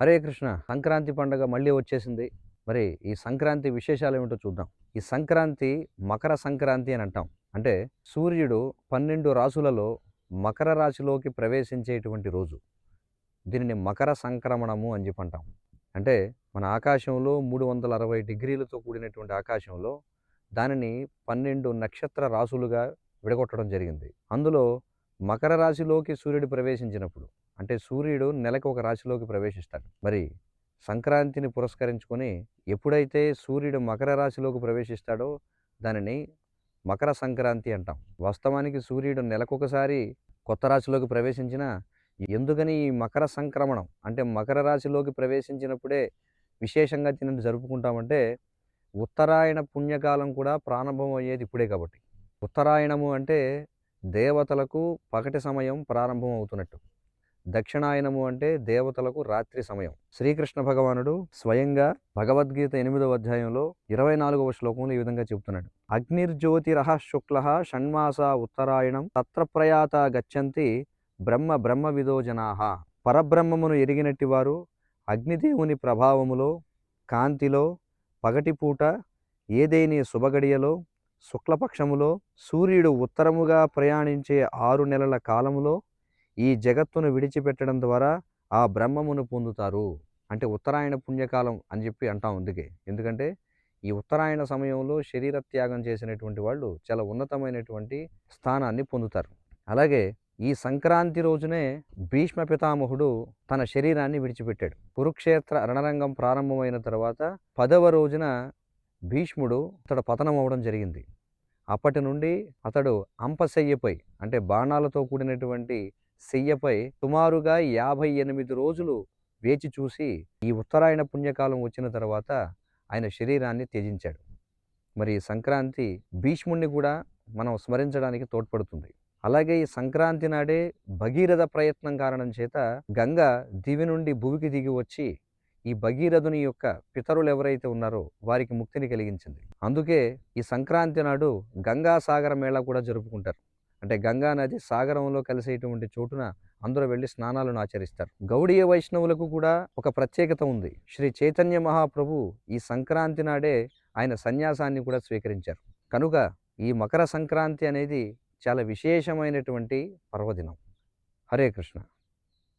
హరే కృష్ణ సంక్రాంతి పండుగ మళ్ళీ వచ్చేసింది. మరి ఈ సంక్రాంతి విశేషాలు ఏమిటో చూద్దాం. ఈ సంక్రాంతి మకర సంక్రాంతి అని అంటాం. అంటే సూర్యుడు పన్నెండు రాసులలో మకర రాశిలోకి ప్రవేశించేటువంటి రోజు. దీనిని మకర సంక్రమణము అని చెప్పి అంటాం. అంటే మన ఆకాశంలో మూడు వందల అరవై డిగ్రీలతో కూడినటువంటి ఆకాశంలో దానిని పన్నెండు నక్షత్ర రాశులుగా విడగొట్టడం జరిగింది. అందులో మకర రాశిలోకి సూర్యుడు ప్రవేశించినప్పుడు అంటే సూర్యుడు నెలకు ఒక రాశిలోకి ప్రవేశిస్తాడు. మరి సంక్రాంతిని పురస్కరించుకొని ఎప్పుడైతే సూర్యుడు మకర రాశిలోకి ప్రవేశిస్తాడో దానిని మకర సంక్రాంతి అంటాం. వాస్తవానికి సూర్యుడు నెలకొకసారి కొత్త రాశిలోకి ప్రవేశించిన ఎందుకని ఈ మకర సంక్రమణం అంటే మకర రాశిలోకి ప్రవేశించినప్పుడే విశేషంగా దీనిని జరుపుకుంటామంటే ఉత్తరాయణ పుణ్యకాలం కూడా ప్రారంభం అయ్యేది ఇప్పుడే కాబట్టి. ఉత్తరాయణము అంటే దేవతలకు పగటి సమయం ప్రారంభం అవుతున్నట్టు. దక్షిణాయనము అంటే దేవతలకు రాత్రి సమయం. శ్రీకృష్ణ భగవానుడు స్వయంగా భగవద్గీత ఎనిమిదవ అధ్యాయంలో ఇరవై నాలుగవ శ్లోకంలో ఈ విధంగా చెబుతున్నాడు. అగ్నిర్జ్యోతిరహ శుక్ల షణ్మాస ఉత్తరాయణం తత్ర ప్రయాత గచ్చంతి బ్రహ్మ బ్రహ్మ విదోజనాహ పరబ్రహ్మమును ఎరిగినట్టి వారు అగ్నిదేవుని ప్రభావములో కాంతిలో పగటిపూట ఏదేని శుభగడియలో శుక్లపక్షములో సూర్యుడు ఉత్తరముగా ప్రయాణించే ఆరు నెలల కాలములో ఈ జగత్తును విడిచిపెట్టడం ద్వారా ఆ బ్రహ్మమును పొందుతారు. అంటే ఉత్తరాయణ పుణ్యకాలం అని చెప్పి అంటాం అందుకే ఎందుకంటే ఈ ఉత్తరాయణ సమయంలో శరీర త్యాగం చేసినటువంటి వాళ్ళు చాలా ఉన్నతమైనటువంటి స్థానాన్ని పొందుతారు. అలాగే ఈ సంక్రాంతి రోజునే భీష్మ పితామహుడు తన శరీరాన్ని విడిచిపెట్టాడు. కురుక్షేత్ర రణరంగం ప్రారంభమైన తర్వాత పదవ రోజున భీష్ముడు అతడు పతనం జరిగింది. అప్పటి నుండి అతడు అంపశయ్యపై అంటే బాణాలతో కూడినటువంటి శయ్యపై సుమారుగా యాభై ఎనిమిది రోజులు వేచి చూసి ఈ ఉత్తరాయణ పుణ్యకాలం వచ్చిన తర్వాత ఆయన శరీరాన్ని త్యజించాడు. మరి సంక్రాంతి భీష్ముణ్ణి కూడా మనం స్మరించడానికి తోడ్పడుతుంది. అలాగే ఈ సంక్రాంతి నాడే భగీరథ ప్రయత్నం కారణం చేత గంగ దివి నుండి భూమికి దిగి వచ్చి ఈ భగీరథుని యొక్క పితరులు ఎవరైతే ఉన్నారో వారికి ముక్తిని కలిగించింది. అందుకే ఈ సంక్రాంతి నాడు గంగాసాగర మేళా కూడా జరుపుకుంటారు. అంటే గంగా నది సాగరంలో కలిసేటువంటి చోటున అందరూ వెళ్ళి స్నానాలను ఆచరిస్తారు. గౌడీయ వైష్ణవులకు కూడా ఒక ప్రత్యేకత ఉంది. శ్రీ చైతన్య మహాప్రభు ఈ సంక్రాంతి నాడే ఆయన సన్యాసాన్ని కూడా స్వీకరించారు. కనుక ఈ మకర సంక్రాంతి అనేది చాలా విశేషమైనటువంటి పర్వదినం. హరే కృష్ణ.